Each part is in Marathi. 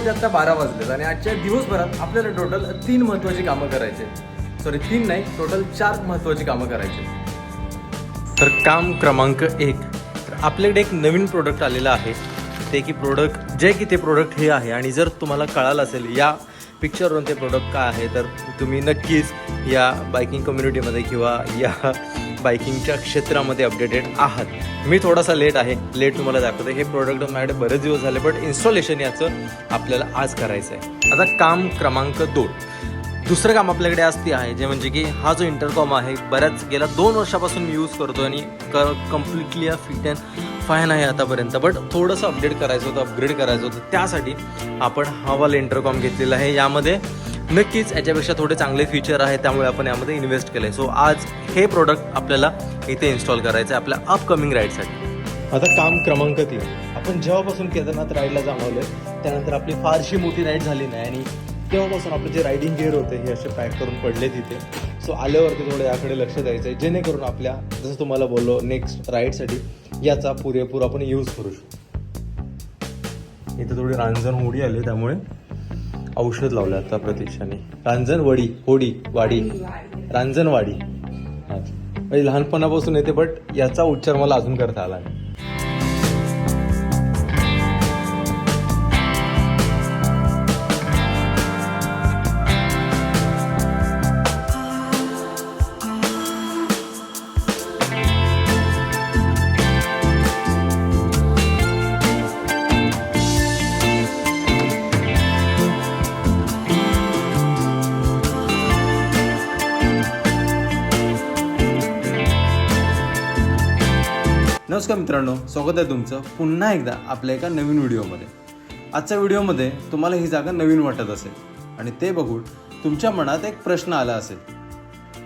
दुपारचे आता बारा वाजलेत आणि आजच्या दिवसभरात आपल्याला टोटल तीन महत्त्वाची कामं करायचे सॉरी तीन नाही टोटल चार महत्त्वाची कामं करायचे तर काम क्रमांक एक. तर आपल्याकडे एक नवीन प्रोडक्ट आलेलं आहे. ते की प्रोडक्ट जे की ते प्रोडक्ट हे आहे. आणि जर तुम्हाला कळालं असेल या पिक्चरवरून ते प्रोडक्ट काय आहे तर तुम्ही नक्कीच या बायकिंग कम्युनिटीमध्ये किंवा या बायकिंगच्या क्षेत्रामध्ये अपडेटेड आहात. मी थोडासा लेट आहे लेट तुम्हाला दाखवते. हे प्रोडक्ट माझ्याकडे बरेच दिवस झाले बट इन्स्टॉलेशन याचं आपल्याला आज करायचं आहे आता काम क्रमांक दोन. दुसरं काम आपल्याकडे असते आहे जे म्हणजे की हा जो इंटरकॉम आहे बऱ्याच गेल्या दोन वर्षापासून मी यूज करतो आणि क कम्प्लिटली फिट अँड फाईन आहे आतापर्यंत. बट थोडंसं अपडेट करायचं होतं अपग्रेड करायचं होतं त्यासाठी आपण हा वाला इंटरकॉम घेतलेला आहे. यामध्ये नक्कीच याच्यापेक्षा थोडे चांगले फीचर आहे त्यामुळे आपण यामध्ये इन्व्हेस्ट केलं आहे सो आज हे प्रोडक्ट आपल्याला इथे इन्स्टॉल करायचं आहे आपल्या अपकमिंग राईडसाठी आता काम क्रमांक तीन. आपण जेव्हापासून केदारनाथ राईडला जाणवलं त्यानंतर आपली फारशी मोठी राईड झाली नाही आणि तेव्हापासून आपले जे रायडिंग गिअर होते हे असे पॅक करून पडले तिथे. सो आल्यावरती थोडं याकडे लक्ष द्यायचं आहे जेणेकरून आपल्या जसं तुम्हाला बोललो नेक्स्ट राईडसाठी याचा पुरेपूर आपण यूज करू शकतो इथे थोडी रांजण होडी आली त्यामुळे औषध लावलं आता प्रतीक्षाने. रांजणवडी होडी वाडी. रांजणवाडी. म्हणजे लहानपणापासून येते बट याचा उच्चार मला अजून करता आला नाही. नमस्कार मित्रांनो स्वागत आहे तुमचं पुन्हा एकदा आपल्या एका नवीन व्हिडिओमध्ये. आजच्या व्हिडिओमध्ये तुम्हाला ही जागा नवीन वाटत असेल आणि ते बघून तुमच्या मनात एक प्रश्न आला असेल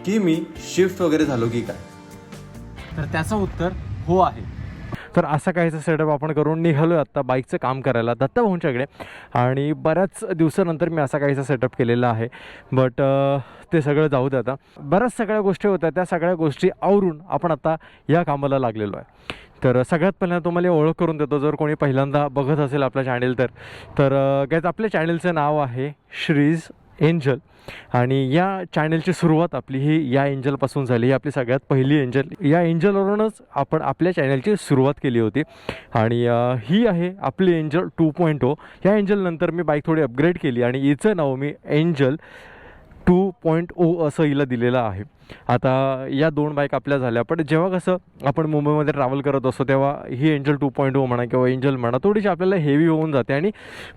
की मी शिफ्ट वगैरे झालो की काय? तर त्याचं उत्तर हो आहे. तर असा काहीचा सेटअप आपण करून निघालो आत्ता बाईकचं काम करायला दत्ताभाऊंच्याकडे आणि बऱ्याच दिवसानंतर मी असा काहीचा सेटअप केलेला आहे. बट ते सगळं जाऊ दे आता. बऱ्याच सगळ्या गोष्टी होत्या त्या सगळ्या गोष्टी आवरून आपण आता या कामाला लागलेलो आहे. तर सगळ्यात पहिल्यांदा तुम्हाला ओळख करून देतो. जर कोणी पहिल्यांदा बघत असेल आपलं चॅनेल तर. तर गॅज आपल्या चॅनेलचं नाव आहे श्रीज एंजल. आणि या चॅनलची सुरुवात आपली ही या एंजलपासून झाली. ही आपली सगळ्यात पहिली एंजल. या एंजलवरूनच आपण आपल्या चॅनलची सुरुवात केली होती. आणि ही आहे आपली एंजल टू पॉईंट ओ. या एंजलनंतर मी बाईक थोडी अपग्रेड केली आणि हिचं नाव मी एंजल टू पॉईंट ओ असं हिला दिलेलं आहे. आता या दोन बाईक आपल्या झाल्या. पण जेव्हा कसं आपण मुंबईमध्ये ट्रॅव्हल करत असतो तेव्हा ही एंजल टू पॉईंट ओ म्हणा किंवा एंजल म्हणा थोडीशी आपल्याला हेवी होऊन जाते. आणि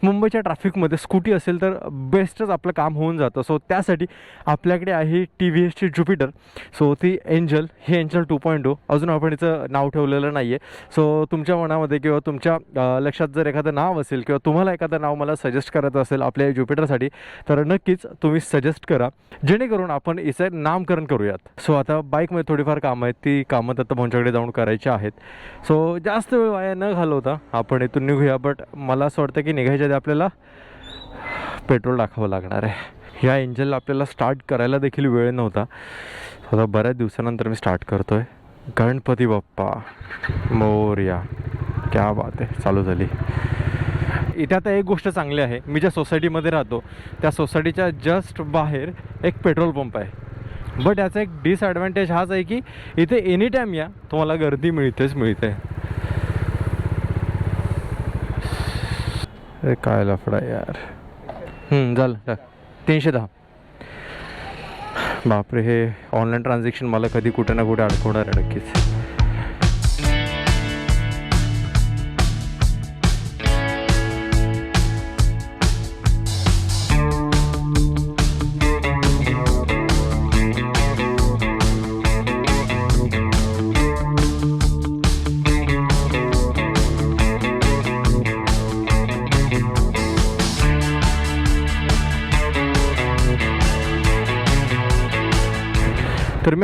मुंबईच्या ट्रॅफिकमध्ये स्कूटी असेल तर बेस्टच आपलं काम होऊन जातं. सो त्यासाठी आपल्याकडे आहे टी व्ही एसची ज्युपिटर सो ती एंजल ही एंजल टू पॉईंट ओ अजून आपण हिचं नाव ठेवलेलं नाही आहे सो तुमच्या मनामध्ये किंवा तुमच्या लक्षात जर एखादं नाव असेल किंवा तुम्हाला एखादं नाव मला सजेस्ट करायचं असेल आपल्या ज्युपिटरसाठी तर नक्कीच तुम्ही सजेस्ट करा. जेणेकरून आपण हिचं नामकरण करू करूयात. सो आता बाईकमध्ये थोडीफार कामं आहेत. ती कामं दत्त भाऊंच्याकडे जाऊन करायची आहेत. सो जास्त वेळ वाया न घालवता आपण इथून निघूया. बट मला असं वाटतं की निघायच्या आधी आपल्याला पेट्रोल टाकावं लागणार आहे. ह्या इंजनला आपल्याला स्टार्ट करायला देखील वेळ नव्हता. आता बऱ्याच दिवसानंतर मी स्टार्ट करतो आहे गणपती बाप्पा मोर्या. क्या बात आहे. चालू झाली. इथे आता एक गोष्ट चांगली आहे. मी ज्या सोसायटीमध्ये राहतो त्या सोसायटीच्या जस्ट बाहेर एक पेट्रोल पंप आहे. बट याचा एक डिसॲडव्हान्टेज हाच आहे की इथे एनी टाईम या तुम्हाला गर्दी मिळतेच मिळते. अरे काय लफडा यार. झालं झालं. तीनशे दहा. बापरे हे ऑनलाईन ट्रान्झॅक्शन मला कधी कुठे ना कुठे अडकवणार आहे नक्कीच.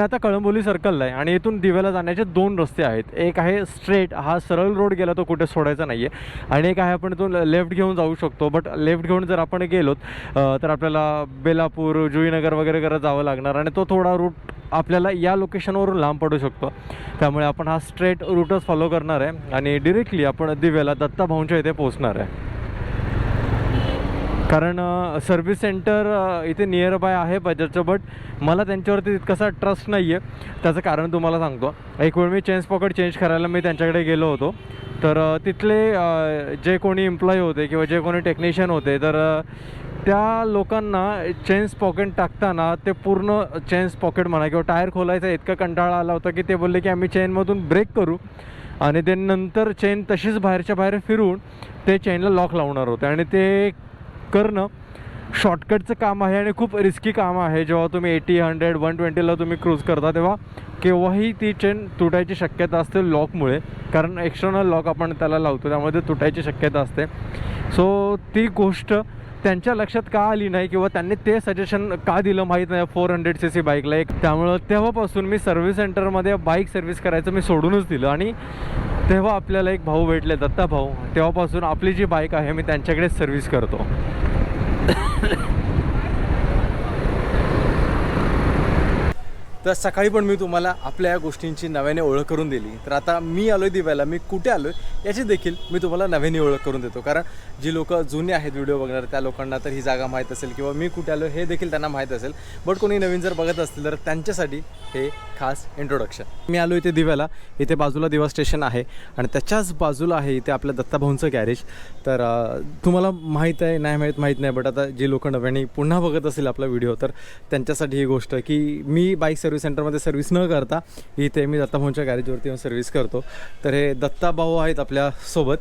सध्या आता कळंबोली सर्कलला आहे आणि इथून दिव्याला जाण्याचे दोन रस्ते आहेत. एक आहे स्ट्रेट हा सरळ रोड गेला तो कुठे सोडायचा नाही आहे आणि एक आहे आपण इथून लेफ्ट घेऊन जाऊ शकतो. बट लेफ्ट घेऊन जर आपण गेलोत तर आपल्याला बेलापूर जुईनगर वगैरे करत जावं लागणार. आणि तो थोडा रूट आपल्याला या लोकेशनवरून लांब पडू शकतो. त्यामुळे आपण हा स्ट्रेट रूटच फॉलो करणार आहे. आणि डिरेक्टली आपण दिव्याला दत्ता भाऊंच्या इथे पोहोचणार आहे. कारण सर्व्हिस सेंटर इथे नियर बाय आहे बजाजचं बट मला त्यांच्यावरती तितकासा ट्रस्ट नाही आहे त्याचं कारण तुम्हाला सांगतो. एक वेळ मी चेन्स पॉकेट चेंज करायला मी त्यांच्याकडे गेलो होतो. तर तिथले जे कोणी एम्प्लॉई होते किंवा जे कोणी टेक्निशियन होते तर त्या लोकांना चेन्स पॉकेट टाकताना ते पूर्ण चेन्स पॉकेट म्हणा किंवा टायर खोलायचा इतका कंटाळा आला होता की ते बोलले की आम्ही चेनमधून ब्रेक करू. आणि ते नंतर चेन तशीच बाहेरच्या बाहेर फिरून ते चेनला लॉक लावणार होते. आणि ते करणं शॉर्टकटचं काम आहे आणि खूप रिस्की काम आहे. जेव्हा तुम्ही एटी हंड्रेड वन ट्वेंटीला तुम्ही क्रूज करता तेव्हा केव्हाही ती चेन तुटायची शक्यता असते लॉकमुळे कारण एक्स्टर्नल लॉक आपण त्याला लावतो त्यामुळे ते तुटायची शक्यता असते. सो ती गोष्ट त्यांच्या लक्षात का आली नाही किंवा त्यांनी ते सजेशन का दिलं माहीत नाही? फोर हंड्रेड सी सी बाईकला एक. त्यामुळं तेव्हापासून मी सर्व्हिस सेंटरमध्ये बाईक सर्व्हिस करायचं मी सोडूनच दिलं. आणि तेव्हा आपल्याला एक भाऊ भेटले दत्ता भाऊ. तेव्हापासून आपली जी बाईक आहे मी त्यांच्याकडेच सर्व्हिस करतो. तर सकाळी पण मी तुम्हाला आपल्या या गोष्टींची नव्याने ओळख करून दिली. तर आता मी आलोय दिव्याला मी कुठे आलोय याची देखील मी तुम्हाला नव्याने ओळख करून देतो. कारण जी लोक जुने आहेत व्हिडिओ बघणार त्या लोकांना तर ही जागा माहीत असेल किंवा मी कुठे आलो हे देखील त्यांना माहीत असेल. बट कोणी नवीन जर बघत असतील तर त्यांच्यासाठी हे खास इंट्रोडक्शन मी आलो इथे दिव्याला. इथे बाजूला दिवा स्टेशन आहे आणि त्याच्याच बाजूला आहे इथे आपल्या दत्ताभाऊंचं गॅरेज तर तुम्हाला माहीत आहे नाही माहीत माहीत नाही बट आता जे लोक नव्याने पुन्हा बघत असेल आपला व्हिडिओ तर त्यांच्यासाठी ही गोष्ट की मी बाईक सर्व्हिस सेंटरमध्ये सर्व्हिस न करता इथे मी दत्ताभाऊंच्या गॅरेजवरती येऊन सर्व्हिस करतो. तर हे दत्ताभाऊ आहेत आपल्यासोबत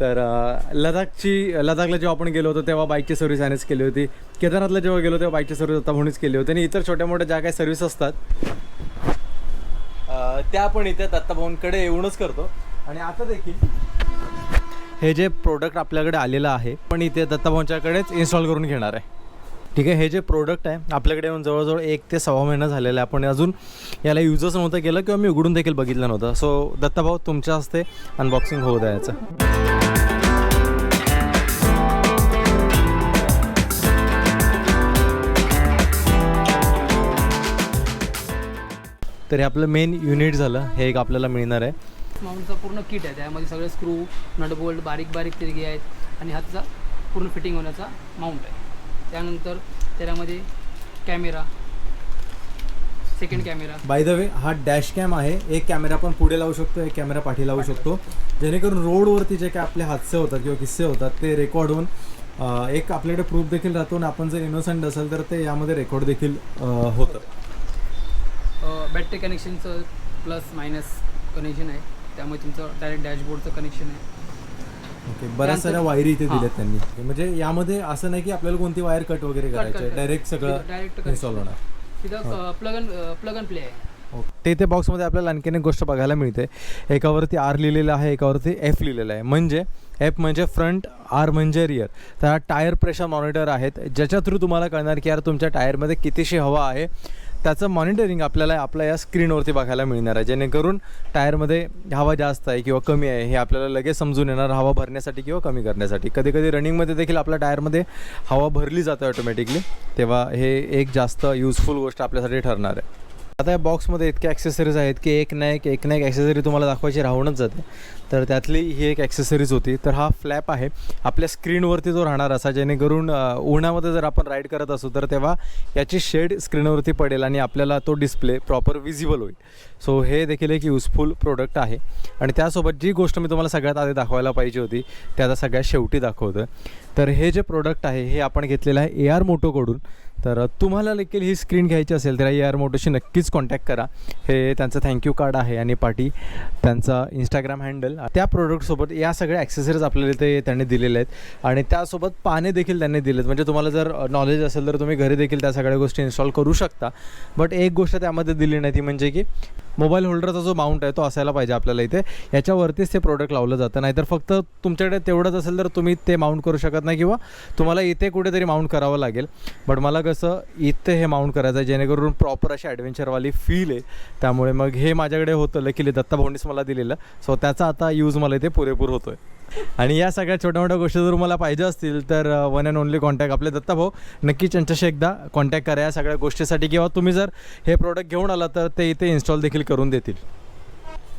तर लदाखची लडाखची लडाखला जेव्हा आपण गेलो होतो तेव्हा बाईकची सर्व्हिस यानेच केली होती. केदारनाथला जेव्हा गेलो तेव्हा बाईकची सर्व्हिस दत्ताभाऊनीच केली होती. आणि इतर छोट्या मोठ्या ज्या काही सर्व्हिस असतात त्या पण इथे दत्ताभाऊंकडे येऊनच करतो. आणि आता देखील हे जे प्रोडक्ट आपल्याकडे आलेलं आहे पण इथे दत्ताभाऊंच्याकडेच इन्स्टॉल करून घेणार आहे. ठीक आहे हे जे प्रोडक्ट आहे आपल्याकडे येऊन जवळजवळ एक ते सव्वा महिना झालेला आहे. आपण अजून याला यूजच नव्हतं केलं किंवा मी उघडून देखील बघितलं नव्हतं. सो दत्ताभाऊ तुमच्या हस्ते अनबॉक्सिंग होऊ द्यायचं. तर हे आपलं मेन युनिट झालं. हे एक आपल्याला मिळणार आहे. माउंटचा पूर्ण किट आहे. त्यामध्ये सगळे स्क्रू नटबोल्ट बारीक बारीक तिरगी आहेत. आणि हातचा पूर्ण फिटिंग होण्याचा माउंट आहे. त्यानंतर त्याच्यामध्ये camera. Second camera. By the way हा डॅश कॅम आहे. एक कॅमेरा आपण पुढे लावू शकतो एक कॅमेरा पाठी लावू शकतो. जेणेकरून रोडवरती जे काय आपले हादसे होतात किंवा किस्से होतात ते रेकॉर्ड होऊन एक आपल्याकडे प्रूफ देखील राहतो आणि आपण जर इनोसंट असेल तर ते यामध्ये रेकॉर्ड देखील होतं. बॅटरी कनेक्शनचं प्लस मायनस कनेक्शन आहे. त्यामुळे तुमचं डायरेक्ट डॅशबोर्डचं कनेक्शन आहे. ओके बऱ्याच साऱ्या वायरी इथे हां. दिल्यात त्यांनी. म्हणजे यामध्ये असं नाही की आपल्याला कोणती वायर कट वगैरे Cut करायची करायचं. डायरेक्ट सगळं Direct इन्स्टॉल होणार. तिथं प्लग अन प्लग अँड प्ले आहे. ते इथे बॉक्समध्ये आपल्याला आणखीन एक गोष्ट बघायला मिळते. एकावरती आर लिहिलेलं आहे एकावरती एफ लिहिलेलं आहे. म्हणजे एफ म्हणजे फ्रंट आर म्हणजे रिअर तर हा टायर प्रेशर मॉनिटर आहेत. ज्याच्या थ्रू तुम्हाला कळणार की यार तुमच्या टायरमध्ये कितीशी हवा आहे. त्याचं मॉनिटरिंग आपल्याला आपल्या या स्क्रीनवरती बघायला मिळणार आहे. जेणेकरून टायरमध्ये हवा जास्त आहे किंवा कमी आहे हे आपल्याला लगेच समजून येणार हवा भरण्यासाठी किंवा कमी करण्यासाठी. कधी कधी रनिंगमध्ये देखील आपल्या टायरमध्ये हवा भरली जाते ऑटोमॅटिकली तेव्हा हे एक जास्त युजफुल गोष्ट आपल्यासाठी ठरणार आहे. आता या बॉक्समध्ये इतक्या ॲक्सेसरीज आहेत की एक ना एक एक ना एक ॲक्सेसरी तुम्हाला दाखवायची राहूनच जाते. तर त्यातली ही एक ॲक्सेसरीज होती. तर हा फ्लॅप आहे. आपल्या स्क्रीनवरती जो राहणार असा जेणेकरून उन्हामध्ये जर आपण राईड करत असू तर तेव्हा याची शेड स्क्रीनवरती पडेल आणि आपल्याला तो डिस्प्ले प्रॉपर विजिबल होईल. सो हे देखील एक युजफुल प्रोडक्ट आहे. आणि त्यासोबत जी गोष्ट मी तुम्हाला सगळ्यात आधी दाखवायला पाहिजे होती ते आता सगळ्यात शेवटी दाखवतं तर हे जे प्रोडक्ट आहे हे आपण घेतलेलं आहे ए आर मोटोकडून तर तुम्हाला देखील ही स्क्रीन घ्यायची असेल तर ए आर मोटोशी नक्कीच कॉन्टॅक्ट करा. हे त्यांचं थँक्यू कार्ड आहे आणि पाठी त्यांचा इंस्टाग्राम हँडल त्या प्रोडक्टसोबत या सगळ्या ॲक्सेसरीज आपल्याला इथे त्यांनी दिलेले आहेत. आणि त्यासोबत पाने देखील त्यांनी दिलेत. म्हणजे तुम्हाला जर नॉलेज असेल तर तुम्ही घरी देखील त्या सगळ्या गोष्टी इन्स्टॉल करू शकता. बट एक गोष्ट त्यामध्ये दिली नाही ती म्हणजे की मोबाईल होल्डरचा जो माउंट आहे तो असायला पाहिजे आपल्याला इथे. याच्यावरतीच ते प्रोडक्ट लावलं जातं. नाहीतर फक्त तुमच्याकडे तेवढंच असेल तर तुम्ही ते माउंट करू शकत नाही किंवा तुम्हाला इथे कुठेतरी माउंट करावं लागेल. बट मला कसं इथे हे माउंट करायचं आहे जेणेकरून प्रॉपर अशी ॲडव्हेंचरवाली फील आहे. त्यामुळे मग हे माझ्याकडे होतं लकीली दत्ता भाऊंनीच मला दिलेलं. सो त्याचा आता यूज मला इथे पुरेपूर होतो आहे आणि या सगळ्या छोट्या मोठ्या गोष्टी जर तुम्हाला पाहिजे असतील तर वन अँड ओनली कॉन्टॅक्ट आपले दत्ता भाऊ. नक्की त्यांच्याशी एकदा कॉन्टॅक्ट करा या सगळ्या गोष्टीसाठी. किंवा तुम्ही जर हे प्रोडक्ट घेऊन आला तर ते इथे इन्स्टॉल देखील करून देतील.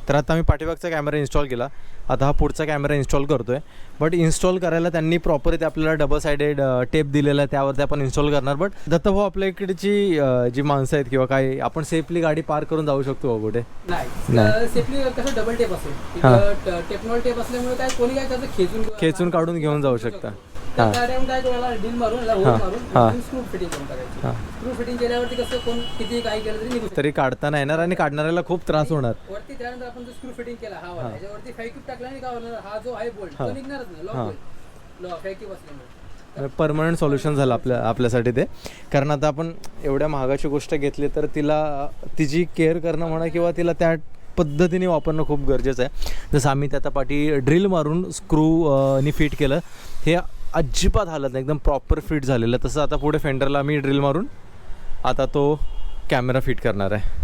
तर आता मी पाठीमागचा कॅमेरा इन्स्टॉल केला. आता हा पुढचा कॅमेरा इन्स्टॉल करतो आहे बट इन्स्टॉल करायला त्यांनी प्रॉपर इथे आपल्याला डबल सायडेड टेप दिलेला आहे. त्यावरती आपण इन्स्टॉल करणार. बट दत्तभाऊ आपल्या इकडची जी माणसं आहेत किंवा काय आपण सेफली गाडी पार करून जाऊ शकतो कुठे? नाही. सेफली कसं डबल टेप असेल. टेप असल्यामुळे काय कोणी काय त्याचं खेचून खेचून काढून घेऊन जाऊ शकता. त्या टाइम काय करायला डील मारून याला होल. मारून स्क्रू फिटिंग करून टाकायची स्क्रू फिटिंग केल्यावरती कसं कोण किती काही केलं तरी निघू शकतं. तरी काढता नाही येणार आणि काढणाऱ्याला खूप त्रास होणार. वरती त्यानंतर आपण जो स्क्रू फिटिंग केला हा वाला याच्यावरती फॅक्यूब टाकल्याने काय होणार हा जो आहे बोल्ट तो निघणारच नाही. लॉक हा. होईल. फॅक्यूब असल्यामुळे. परमनंट सोल्युशन झालं आपल्या आपल्यासाठी ते. कारण आता आपण एवढ्या महागाची गोष्ट घेतली तर तिला तिची केअर करणं म्हणा किंवा तिला त्या पद्धतीने वापरणं खूप गरजेचं आहे. जसं आम्ही त्या पाठी ड्रिल मारून स्क्रू नी फिट केलं हे अजिबात हालत नाही. एकदम प्रॉपर फिट झालेलं. तसं आता पुढे फेंडरला मी ड्रिल मारून आता तो कॅमेरा फिट करणार आहे.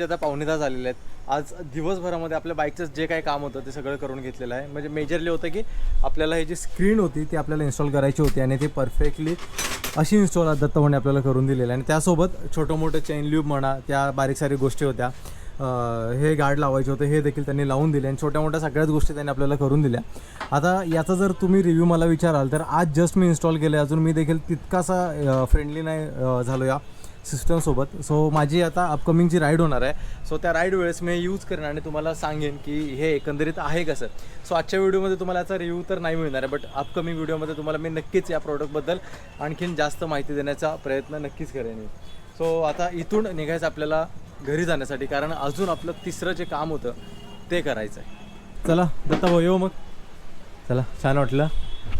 तर आता पावणे तास झालेले आहेत आज दिवसभरामध्ये आपल्या बाईकचं जे काही काम होतं ते सगळं करून घेतलेलं आहे. म्हणजे मेजरली होतं की आपल्याला ही जी स्क्रीन होती ती आपल्याला इन्स्टॉल करायची होती आणि ती परफेक्टली अशी इन्स्टॉल दत्त म्हणे आपल्याला करून दिलेलं आहे. आणि त्यासोबत छोटं मोठं चेन ल्यूब म्हणा त्या बारीक सारी गोष्टी होत्या हे गार्ड लावायचे होते हे देखील त्यांनी लावून दिले आणि छोट्या मोठ्या सगळ्याच गोष्टी त्यांनी आपल्याला करून दिल्या. आता याचा जर तुम्ही रिव्ह्यू मला विचाराल तर आज जस्ट मी इन्स्टॉल केलं अजून मी देखील तितकासा फ्रेंडली नाही झालो या सिस्टमसोबत. सो माझी आता अपकमिंगची राईड होणार आहे सो त्या राईड वेळेस मी यूज करेन आणि तुम्हाला सांगेन की हे एकंदरीत आहे कसं. सो आजच्या व्हिडिओमध्ये तुम्हाला याचा रिव्ह्यू तर नाही मिळणार आहे बट अपकमिंग व्हिडिओमध्ये तुम्हाला मी नक्कीच या प्रोडक्टबद्दल आणखीन जास्त माहिती देण्याचा प्रयत्न नक्कीच करेन मी. सो आता इथून निघायचं आपल्याला घरी जाण्यासाठी कारण अजून आपलं तिसरं जे काम होतं ते करायचं आहे चला दत्ता भाऊ येऊ मग. चला छान वाटलं.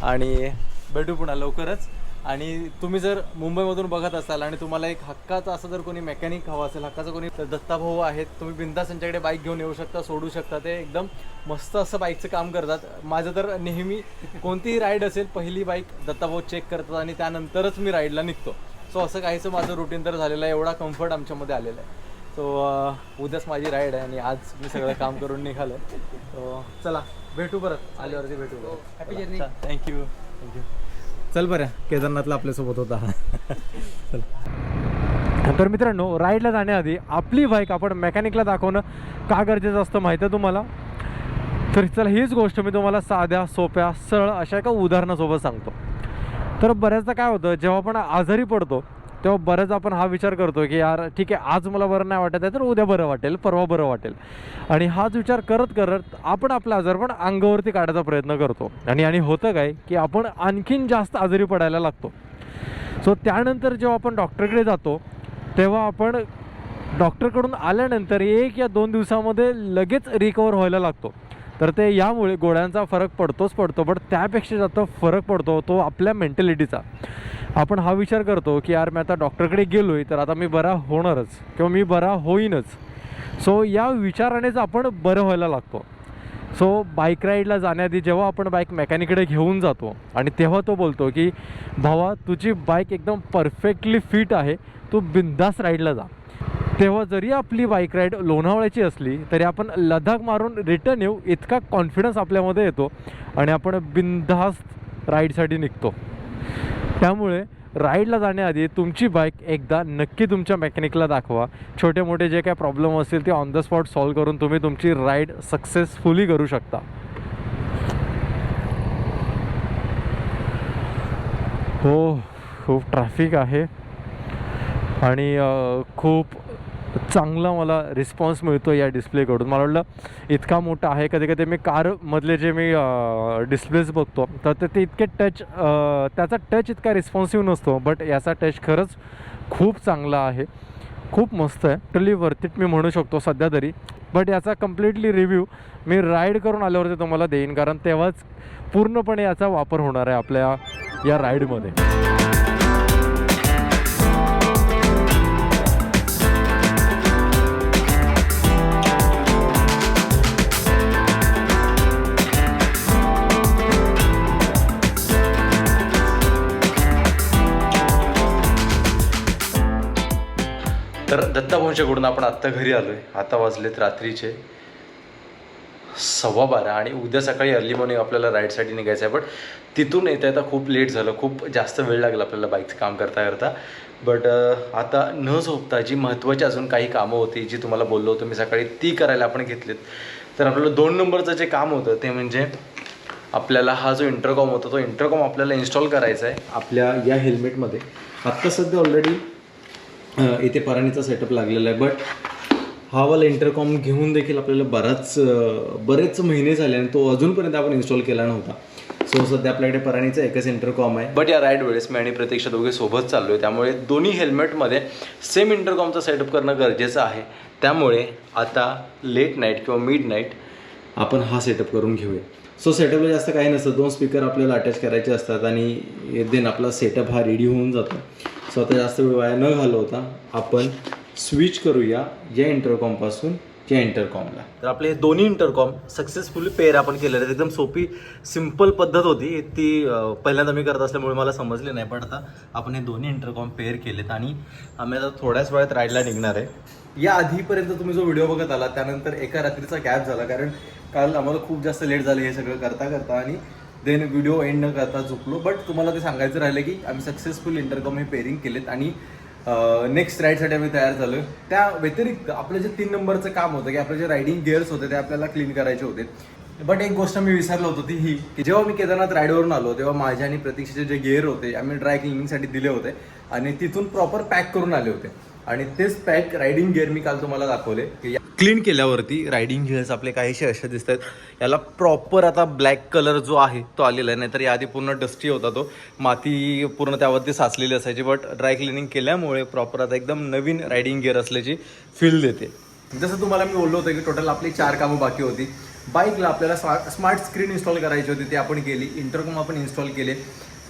आणि भेटू पुन्हा लवकरच. आणि तुम्ही जर मुंबईमधून बघत असाल आणि तुम्हाला एक हक्काचा असं जर कोणी मेकॅनिक हवा असेल हक्काचा कोणी तर दत्ता भाऊ आहेत तुम्ही बिंदास त्यांच्याकडे बाईक घेऊन येऊ शकता सोडू शकता. ते एकदम मस्त असं बाईकचं काम करतात. माझं तर नेहमी कोणतीही राईड असेल पहिली बाईक दत्ता भाऊ चेक करतात आणि त्यानंतरच मी राईडला निघतो. सो असं काहीचं माझं रुटीन तर झालेलं आहे. एवढा कम्फर्ट आमच्यामध्ये आलेला आहे. सो उद्याच माझी राईड आहे आणि आज मी सगळं काम करून निघालो सो चला भेटू परत. आल्यावरती भेटू. थँक्यू थँक्यू चल बरं केदारनाथला आपल्यासोबत होता. चल. तर मित्रांनो राईडला जाण्याआधी आपली बाईक आपण मेकॅनिकला दाखवणं का गरजेचं असतं माहीत आहे तुम्हाला? तर चला हीच गोष्ट मी तुम्हाला साध्या सोप्या सरळ अशा एका उदाहरणासोबत सांगतो. तर बऱ्याचदा काय होतं जेव्हा आपण आजारी पडतो तेव्हा बऱ्याच आपण हा विचार करतो की यार ठीक आहे आज मला बरं नाही वाटत आहे तर उद्या बरं वाटेल परवा बरं वाटेल. आणि हाच विचार करत करत आपण आपला आजार पण अंगावरती काढायचा प्रयत्न करतो. आणि आणि होतं काय की आपण आणखीन जास्त आजारी पडायला लागतो. सो त्यानंतर जेव्हा आपण डॉक्टरकडे जातो तेव्हा आपण डॉक्टरकडून आल्यानंतर एक या दोन दिवसामध्ये लगेच रिकवर व्हायला लागतो. तर ते यामुळे गोळ्यांचा फरक पडतोच पडतो बट त्यापेक्षा जास्त फरक पडतो तो आपल्या मेंटॅलिटीचा आपण हा विचार करतो की यार मी आता डॉक्टरकडे गेलो आहे तर आता मी बरा होणारच किंवा मी बरा होईनच. सो या विचारानेच आपण बरं व्हायला लागतो. सो बाईक राईडला जाण्याआधी जेव्हा आपण बाईक मेकॅनिकडे घेऊन जातो आणि तेव्हा तो बोलतो की भावा तुझी बाईक एकदम परफेक्टली फिट आहे तू बिंदास राईडला जा. तेव्हा जरी आपली बाईक राईड लोणावळ्याची असली तरी आपण लडाख मारून रिटर्न येऊ इतका कॉन्फिडन्स आपल्यामध्ये येतो आणि आपण बिनधास्त राईडसाठी निघतो. त्यामुळे राईडला जाण्याआधी तुमची बाईक एकदा नक्की तुमच्या मेकॅनिकला दाखवा. छोटे मोठे जे काही प्रॉब्लेम असतील ते ऑन द स्पॉट सॉल्व्ह करून तुम्ही तुमची राईड सक्सेसफुली करू शकता. हो खूप ट्रॅफिक आहे. आणि खूप चांगला मला रिस्पॉन्स मिळतो या डिस्प्लेकडून मला वाटलं इतका मोठा आहे कधी कधी मी कारमधले जे मी डिस्प्लेज बघतो तर ते ते इतके टच त्याचा टच इतका रिस्पॉन्सिव्ह नसतो बट याचा टच खरंच खूप चांगला आहे. खूप मस्त आहे. टली वर्थ इट मी म्हणू शकतो सध्या तरी. बट याचा कम्प्लिटली रिव्ह्यू मी राईड करून आल्यावरती तुम्हाला देईन कारण तेव्हाच पूर्णपणे याचा वापर होणार आहे आपल्या या राईडमध्ये तर दत्ताभाऊंच्याकडून आपण आत्ता घरी आलो आहे आता वाजलेत रात्रीचे सव्वा बारा आणि उद्या सकाळी अर्ली मॉर्निंग आपल्याला राईडसाठी निघायचं आहे. बट तिथून येता येता खूप लेट झालं. खूप जास्त वेळ लागला आपल्याला बाईकचं काम करता करता. बट आता न झोपता जी महत्त्वाची अजून काही कामं होती जी तुम्हाला बोललो होतो मी सकाळी ती करायला आपण घेतलीत. तर आपल्याला दोन नंबरचं जे काम होतं ते म्हणजे आपल्याला हा जो इंटरकॉम होता तो इंटरकॉम आपल्याला इन्स्टॉल करायचा आहे आपल्या या हेल्मेटमध्ये आत्ता सध्या ऑलरेडी इथे पराणीचा सेटअप लागलेला आहे. बट हा वाला इंटरकॉम घेऊन देखील आपल्याला बराच बरेच महिने झाले आणि तो अजूनपर्यंत आपण इन्स्टॉल केला नव्हता. सो सध्या आपल्याकडे पराणीचा एकच इंटरकॉम आहे. बट या राईट वेळेस मी आणि प्रतीक्षा दोघे सोबत चाललो आहे त्यामुळे दोन्ही हेल्मेटमध्ये सेम इंटरकॉमचा सेटअप करणं गरजेचं आहे. त्यामुळे आता लेट नाईट किंवा मिड नाईट आपण हा सेटअप करून घेऊया. सो सेटअपला जास्त काही नसतं. दोन स्पीकर आपल्याला अटॅच करायचे असतात आणि देन आपला सेटअप हा रेडी होऊन जातो. स्वतः जास्त वेळ वाया न घालवता आपण स्विच करूया या इंटरकॉमपासून या इंटरकॉमला तर आपले दोन्ही इंटरकॉम सक्सेसफुली पेअर आपण केलेले आहेत. एकदम सोपी सिंपल पद्धत होती. ती पहिल्यांदा मी करत असल्यामुळे मला समजली नाही पण आता आपण हे दोन्ही इंटरकॉम पेअर केलेत आणि आम्ही आता थोड्याच वेळात राईडला निघणार आहे. या आधीपर्यंत तुम्ही जो व्हिडिओ बघत आला त्यानंतर एका रात्रीचा गॅप झाला कारण काल आम्हाला खूप जास्त लेट झालं हे सगळं करता करता आणि देन व्हिडिओ एंड न करता झोपलो. बट तुम्हाला ते सांगायचं राहिलं की आम्ही सक्सेसफुल इंटरकॉम हे पेरिंग केलेत आणि नेक्स्ट राईडसाठी आम्ही तयार झालो त्या व्यतिरिक्त आपलं जे तीन नंबरचं काम होतं की आपले जे रायडिंग गिअर्स होते ते आपल्याला क्लीन करायचे होते. बट एक गोष्ट मी विसरलो होतो ती ही की जेव्हा मी केदारनाथ राईडवरून आलो तेव्हा माझ्या आणि प्रतीक्षेचे जे गिअर होते आम्ही ड्राय क्लिनिंगसाठी दिले होते. आणि तिथून प्रॉपर पॅक करून आले होते. आणि तेच पॅक रायडिंग गिअर मी काल तुम्हाला दाखवले की क्लीन केल्यावरती रायडिंग गिअर्स आपले काहीसे असे दिसत आहेत याला प्रॉपर आता ब्लॅक कलर जो आहे तो आलेला आहे. नाहीतर याआधी पूर्ण डस्टी होता तो. माती पूर्ण त्यावरती साचलेली असायची बट ड्राय क्लिनिंग केल्यामुळे प्रॉपर आता एकदम नवीन रायडिंग गिअर असल्याची फील देते. जसं तुम्हाला मी बोललो होतो की टोटल आपली चार कामं बाकी होती. बाईकला आपल्याला स्मार्ट स्क्रीन इन्स्टॉल करायची होती ती आपण केली. इंटरकॉम आपण इन्स्टॉल केले.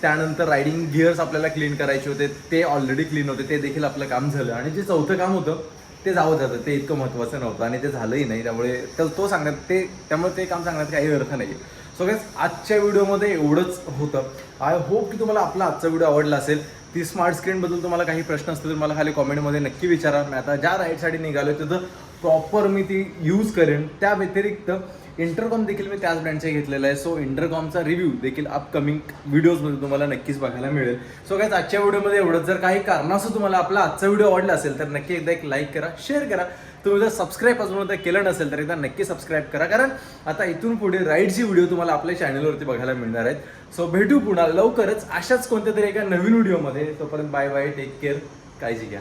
त्यानंतर रायडिंग गिअर्स आपल्याला क्लीन करायचे होते. ते ऑलरेडी क्लीन होते. ते देखील आपलं काम झालं. आणि जे चौथं काम होतं ते जावं जातं ते इतकं महत्त्वाचं नव्हतं आणि ते झालंही नाही त्यामुळे तर तो सांगण्यात ते त्यामुळे ते काम सांगण्यात काही अर्थ नाही सो गॅस आजच्या व्हिडिओमध्ये एवढंच होतं. आय होप की तुम्हाला आपला आजचा व्हिडिओ आवडला असेल. ती स्मार्ट स्क्रीनबद्दल तुम्हाला काही प्रश्न असतील तर मला खाली कॉमेंटमध्ये नक्की विचारा. मी आता ज्या राईडसाठी निघालो तिथं प्रॉपर मी ती यूज करेन. त्या व्यतिरिक्त इंटरकॉम देखील मी त्याच ब्रँडचा घेतलेला आहे. सो इंटरकॉमचा रिव्ह्यू देखील अपकमिंग व्हिडिओजमध्ये तुम्हाला नक्कीच बघायला मिळेल. सो काय आजच्या व्हिडिओमध्ये एवढंच. जर काही कारणास्तव तुम्हाला आपला आजचा व्हिडिओ आवडला असेल तर नक्की एकदा एक लाईक करा शेअर करा. तुम्ही जर सबस्क्राईब अजून केलं नसेल तर एकदा नक्की सबस्क्राईब करा. कारण आता इथून पुढे राईडची व्हिडिओ तुम्हाला आपल्या चॅनलवरती बघायला मिळणार आहेत. सो भेटू पुन्हा लवकरच अशाच कोणत्या तरी एका नवीन व्हिडिओमध्ये तोपर्यंत बाय बाय टेक केअर काळजी घ्या.